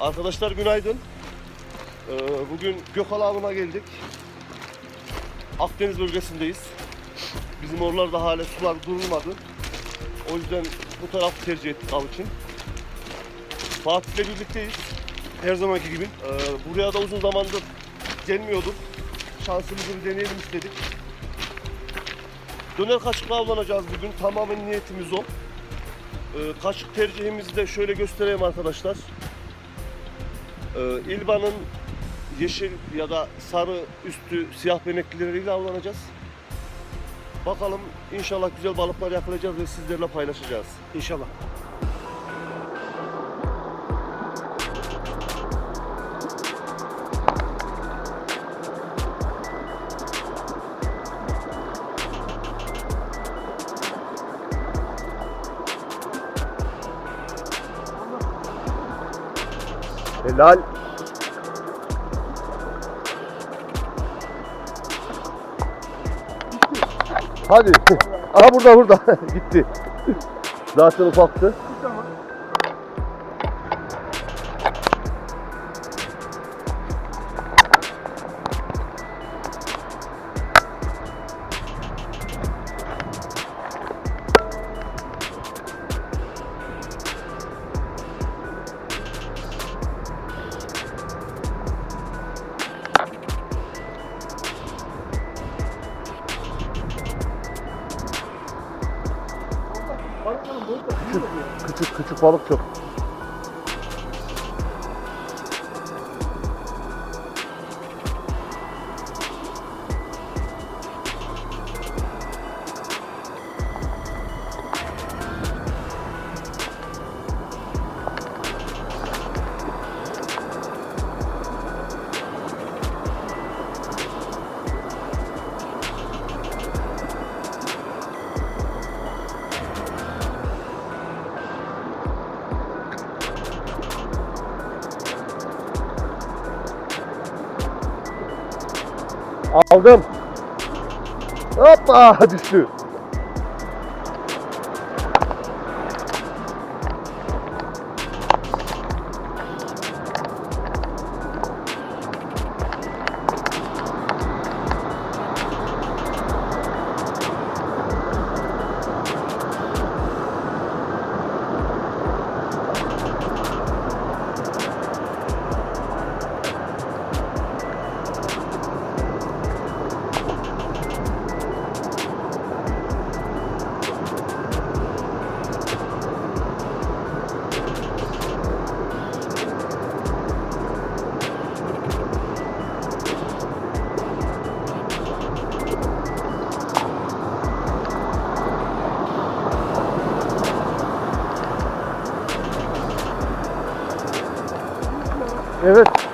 Arkadaşlar günaydın. Ee, bugün Gökal avına geldik. Akdeniz bölgesindeyiz. Bizim oralarda hala sular durulmadı. O yüzden bu tarafı tercih ettik av için. Fatih'le birlikteyiz. Her zamanki gibi. Ee, buraya da uzun zamandır gelmiyorduk. Şansımızı bir deneyelim istedik. Döner kaçıkla avlanacağız bugün. Tamamen niyetimiz o. Ee, kaşık tercihimizi de şöyle göstereyim arkadaşlar. Ee, İlban'ın yeşil ya da sarı üstü siyah beneklileriyle avlanacağız. Bakalım inşallah güzel balıklar yakalayacağız ve sizlerle paylaşacağız. İnşallah. Helal. Hadi. Aha burada burada. Gitti. Zaten ufaktı. Balık çok. Aldım. Hoppa düştü.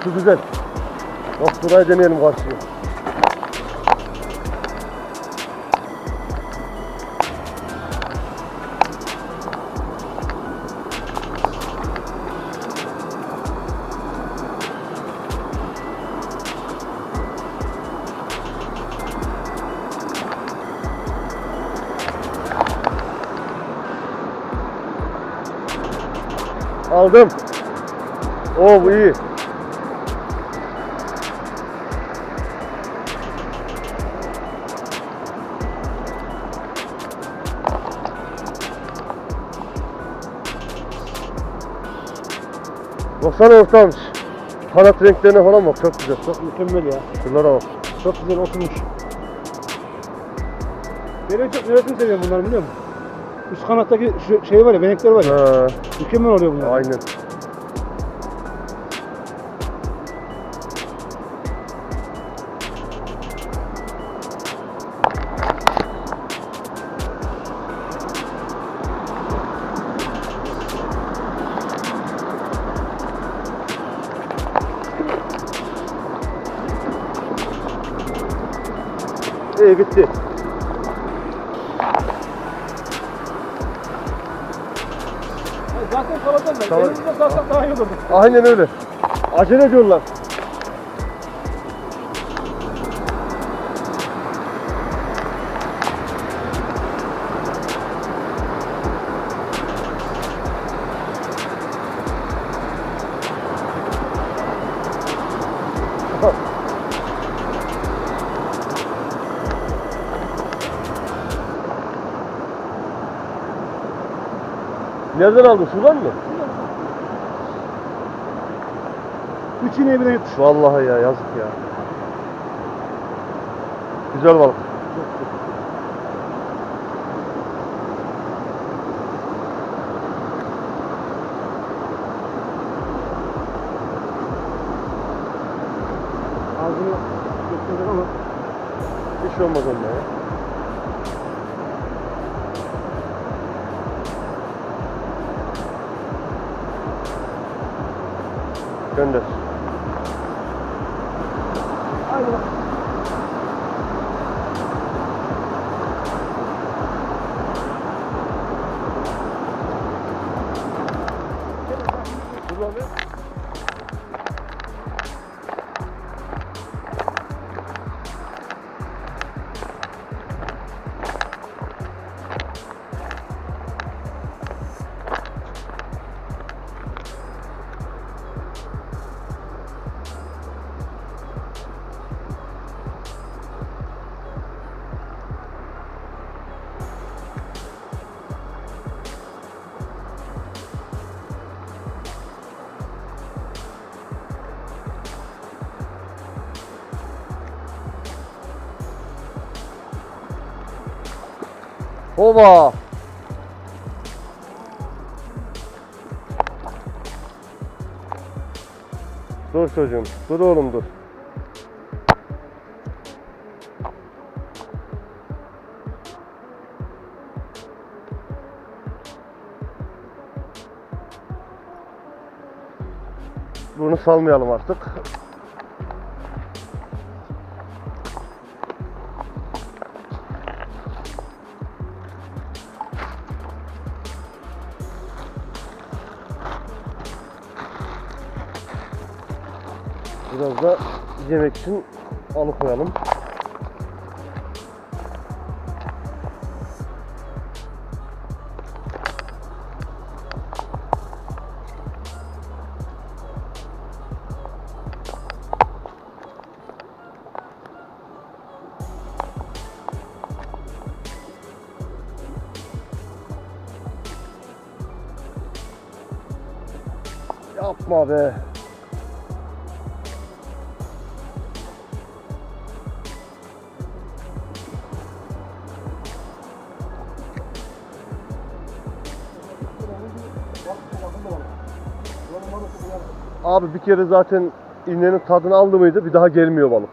Şu güzel. Bak burayı deneyelim karşıya. Aldım. Oo bu iyi. Baksana ortam. Kanat renklerine falan bak çok güzel. Çok Mükemmel ya. Şunlara bak. Çok güzel oturmuş. Ben en çok neresini seviyorum bunları biliyor musun? Üst kanattaki şu şey var ya, benekler var ya. Ha, Mükemmel oluyor bunlar. aynen. İyi gitti. Zaten. Tamam. Elimizde salsak daha iyi olurdu. Aynen öyle. Acele ediyorlar. Nereden aldın? Şuradan mı? Üç ineği birden yutmuş. Vallahi ya yazık ya. Güzel balık. Ağzını götürdüm ama Hiç olmaz onunla ya. Gönder. Ova. Dur çocuğum. Dur oğlum dur. Bunu salmayalım artık. Yemek için alıkoyalım. Yapma be. Abi bir kere zaten iğnenin tadını aldı mıydı bir daha gelmiyor balık.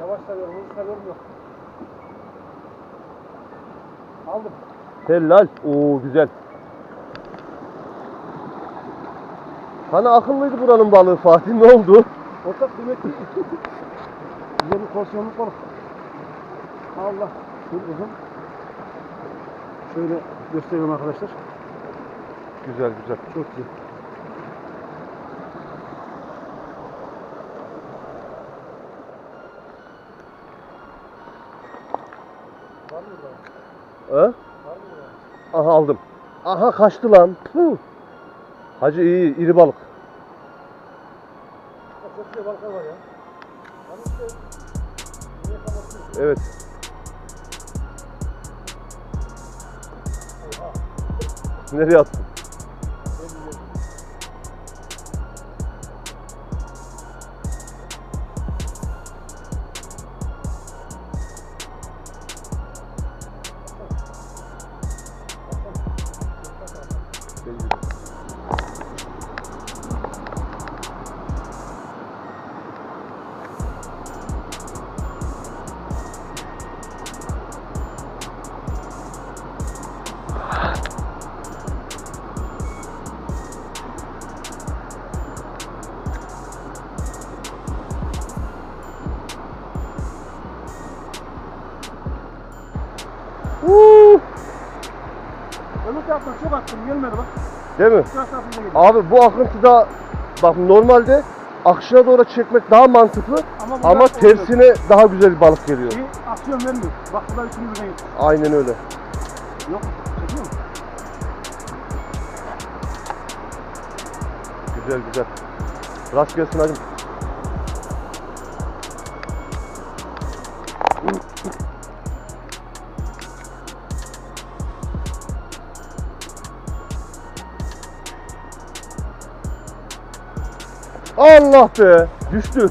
Yavaş sarıyorum, hızlı sarıyorum yok. Aldım. Helal. Oo güzel. Hani akıllıydı buranın balığı Fatih ne oldu? Ortak kıymetli. Güzel bir porsiyonluk balık. Allah. Dur uzun. Şöyle gösteriyorum arkadaşlar. Güzel güzel. Çok güzel. Var mı burada? He? Var mı burada? Aha aldım. Aha kaçtı lan. Puh. Hacı iyi iri balık. Çok güzel balıklar var ya. Evet. Nereye attın? Gelmedi bak. Değil mi? Abi bu akıntıda bak normalde akışına doğru çekmek daha mantıklı Ama, ama tersine daha güzel balık geliyor. Bir aksiyon vermiyor. Bak burada üçünü birden yok. Aynen öyle. Yok. Çekiyor mu? Güzel güzel. Rast gelsin hacım. Allah be. Düştü.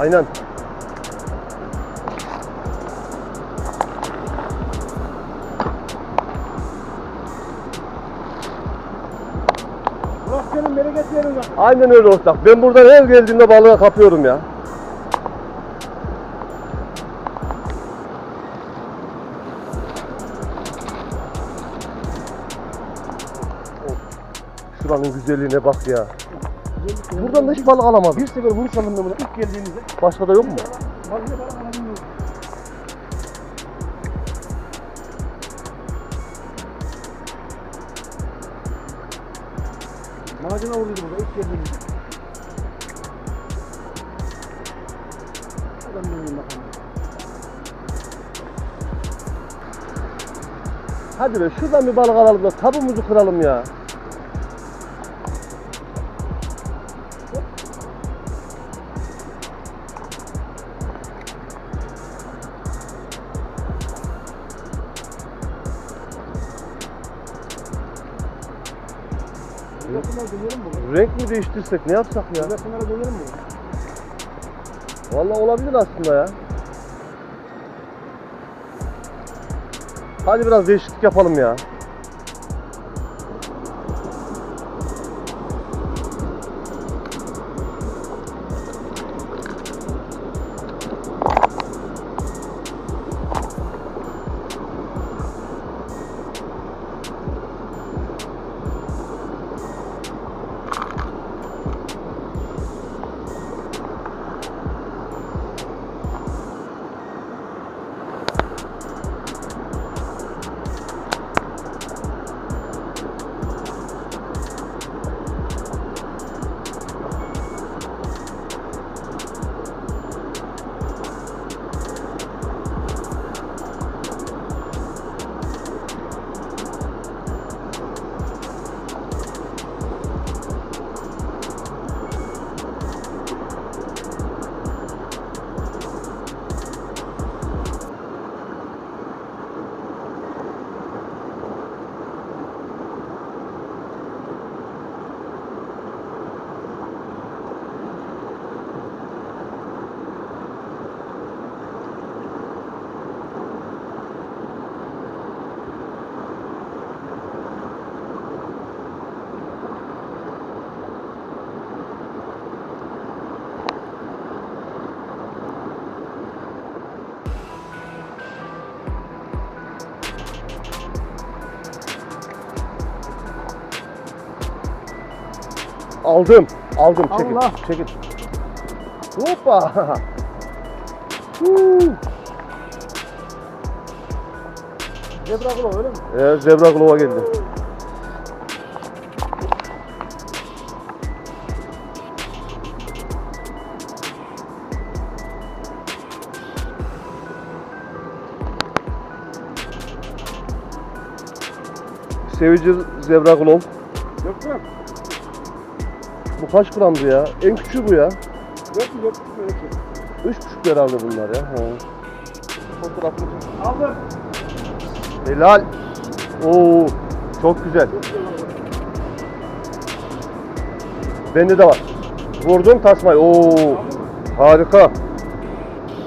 Aynen. Senin bereket verin lan. Aynen öyle ortak. Ben buradan her geldiğimde balığa kapıyorum ya. Şuranın güzelliğine bak ya. Buradan da hiç balık alamadım. Bir sefer vuruş buna ilk geldiğimizde. Başka da yok mu? Balık alamıyorum. Macuna vurduydu burada ilk geldiğimizde. Adam benim bakalım. Hadi be şuradan bir balık alalım da tabumuzu kıralım ya. Değiştirsek ne yapsak ya? Yakınlara dönelim mi? Vallahi olabilir aslında ya. Hadi biraz değişiklik yapalım ya. Aldım. Aldım. Çekil. Allah. Çekil. Hoppa. Zebra kulağı öyle mi? Ee, zebra kulova geldi. Sevici zebra kulov. Kaç gramdı ya? En küçüğü bu ya. Yok? Yok mu? Öyle şey. Üç buçuk herhalde bunlar ya. Ha. Fotoğrafını çek. Aldım. Helal. Oo, çok güzel. Bende de var. Vurdum tasmayı. Oo, harika.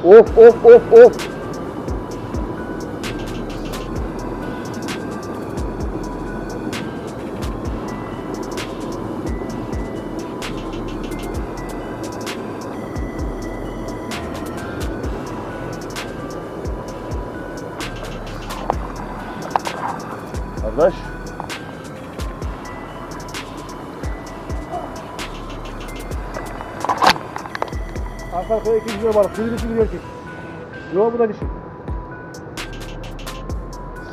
Of of of of. Da dişi.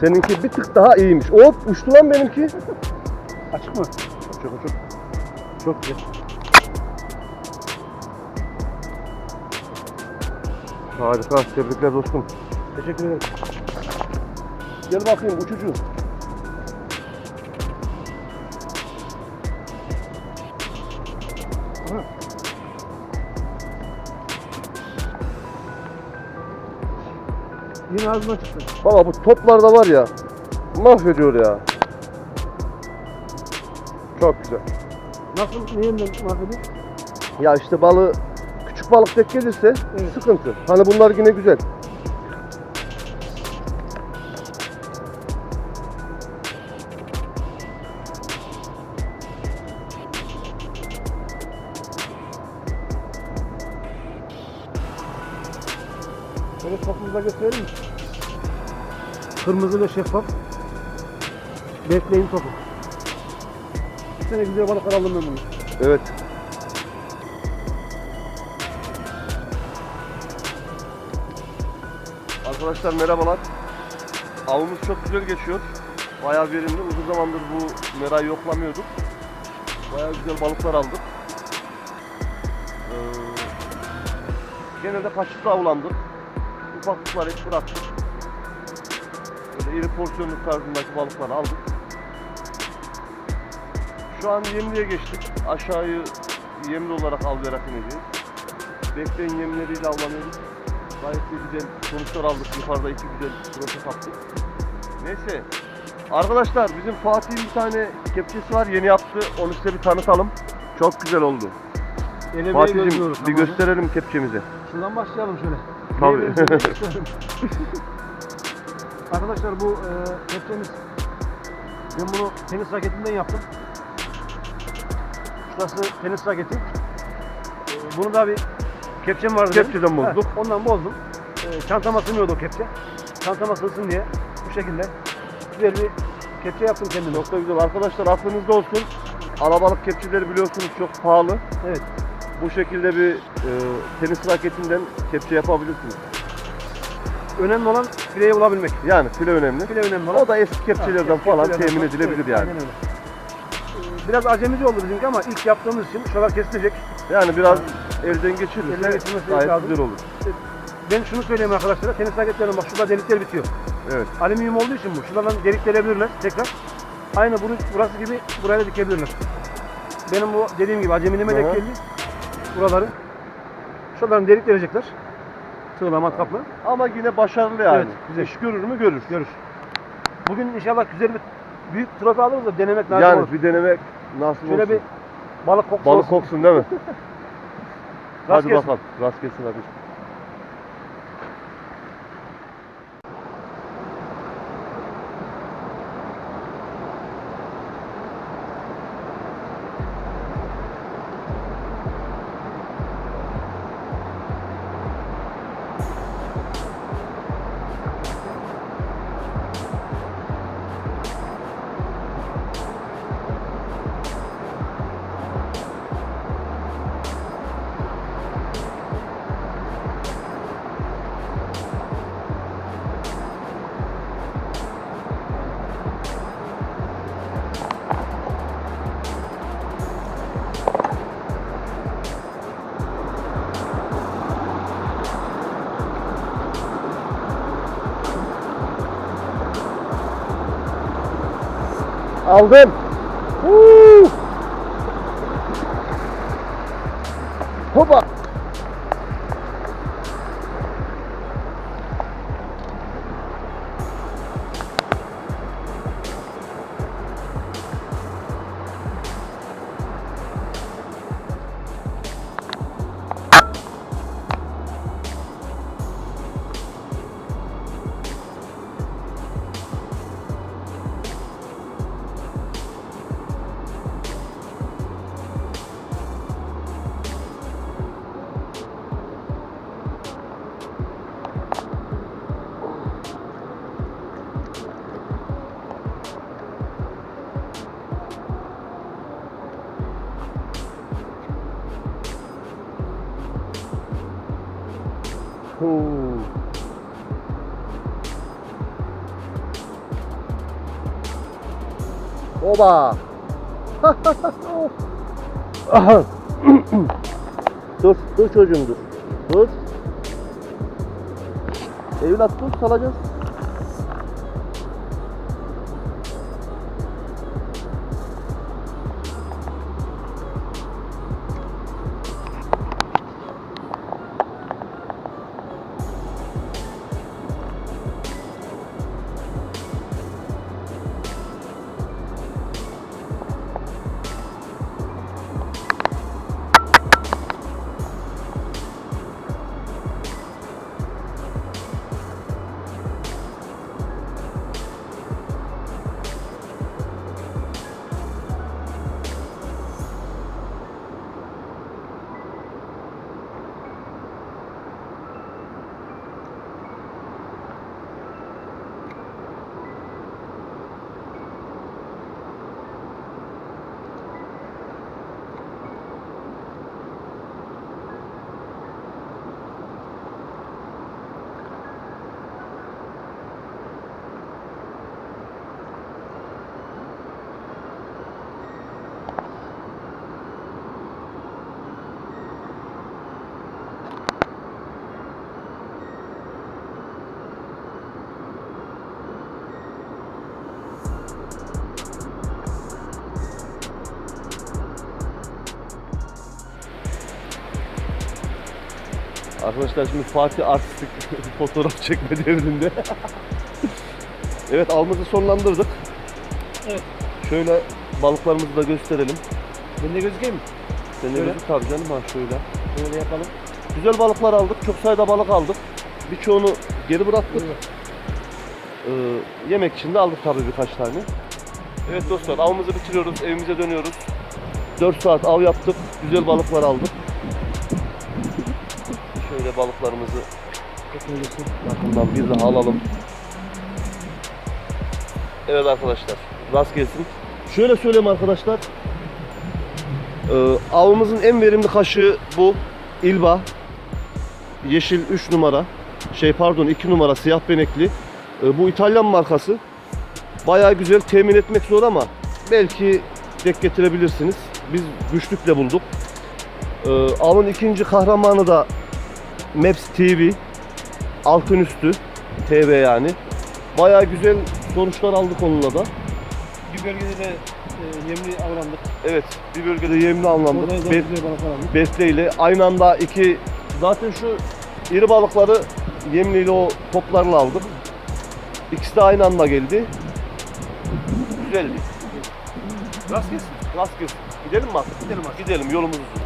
Seninki bir tık daha iyiymiş. Hop uçtu lan benimki. Açık mı? Çok çok. Çok güzel. Harika. Tebrikler dostum. Teşekkür ederim. Gel bakayım uçucu. Yine ağzından çıktı. Baba bu toplarda var ya mahvediyor ya. Çok güzel. Nasıl? Neyinden mahvediyor? Ya işte balığı küçük balık tek gelirse Evet. sıkıntı. Hani bunlar yine güzel. Böyle topumuza gösterelim mi? Kırmızı ve şeffaf. Bekleyin topu. Bir sene güzel balıklar aldım ben bunu. Evet. Arkadaşlar merhabalar. Avımız çok güzel geçiyor. Bayağı verimli. Uzun zamandır bu merayı yoklamıyorduk. Bayağı güzel balıklar aldık. Ee, genelde kaçıkla avlandık. Ufaklıklar hep bıraktık. İri porsiyonluk tarzındaki balıkları aldık. Şu an yemliğe geçtik. Aşağıyı yemli olarak avlayarak ineceğiz. Bekleyin yemleriyle avlanıyoruz. Gayet de güzel sonuçlar aldık. Yukarıda iki güzel proses yaptık. Neyse. Arkadaşlar bizim Fatih'in bir tane kepçesi var. Yeni yaptı. Onu size bir tanıtalım. Çok güzel oldu. Elemeyi Fatih'cim bir gösterelim kepçemizi. Şuradan başlayalım şöyle. Tabii. Arkadaşlar bu e, kepçemiz ben bunu tenis raketinden yaptım. Şurası tenis raketi. E, bunu da bir kepçem vardı. benim. Kepçeden bozduk. Heh, ondan bozdum. E, çantama sığmıyordu o kepçe. Çantama sığsın diye bu şekilde güzel bir kepçe yaptım kendime. Çok da güzel. Arkadaşlar aklınızda olsun. Alabalık kepçeleri biliyorsunuz çok pahalı. Evet. Bu şekilde bir e, tenis raketinden kepçe yapabilirsiniz. Önemli olan fileyi bulabilmek. Yani file önemli. File önemli olan. O da eski kepçelerden Ha, falan kepçelerden temin edilebilir Evet, yani. aynen öyle. Ee, Biraz acemici oldu bizimki ama ilk yaptığımız için şuralar kesilecek. Yani biraz elden geçirirse Elden gayet lazım. güzel olur. Ben şunu söyleyeyim arkadaşlara, tenis raketlerinin bak şurada delikler bitiyor. Evet. Alüminyum olduğu için bu. Şuradan delik delebilirler tekrar. Aynı bunu, burası gibi buraya da dikebilirler. Benim bu dediğim gibi acemiliğime denk geldi. Buraları. Şuradan delik delecekler. Tığla matkapla. Ama yine başarılı yani. Evet, güzel. İş görür mü görür. Görür. Bugün inşallah güzel bir büyük trofe alırız da denemek lazım Yani olur. bir denemek nasıl Şöyle olsun. bir balık kokusu Balık olsun. koksun değil mi? hadi bakalım. Rast gelsin hadi. Aldım. Aha. dur, dur çocuğum dur. Dur. Evlat dur, salacağız. Arkadaşlar şimdi Fatih artistik fotoğraf çekme devrinde. evet avımızı sonlandırdık. Evet. Şöyle balıklarımızı da gösterelim. Ben de gözükeyim mi? Sen de Şöyle. gözük tabii canım ha şöyle. Böyle yapalım. Güzel balıklar aldık. Çok sayıda balık aldık. Birçoğunu geri bıraktık. Ee, yemek için de aldık tabii birkaç tane. Evet dostlar avımızı bitiriyoruz. Evimize dönüyoruz. 4 saat av yaptık. Güzel balıklar aldık. Şöyle balıklarımızı yakından bir daha alalım. Evet arkadaşlar. Rast gelsin. Şöyle söyleyeyim arkadaşlar. Ee, avımızın en verimli kaşığı bu. İlba. Yeşil 3 numara. Şey pardon 2 numara siyah benekli. Ee, bu İtalyan markası. Bayağı güzel temin etmek zor ama belki denk getirebilirsiniz. Biz güçlükle bulduk. Ee, avın ikinci kahramanı da Maps TV. Altın üstü TV yani. Bayağı güzel sonuçlar aldık onunla da. Bir bölgede de e, yemli avlandık. Evet bir bölgede yemli da Be- aldık. besleyle aynı anda iki zaten şu iri balıkları yemliyle o toplarla aldım. İkisi de aynı anda geldi. Güzeldi. Rast gelsin. Rast gelsin. Gidelim mi artık? Gidelim artık. Gidelim yolumuz uzun.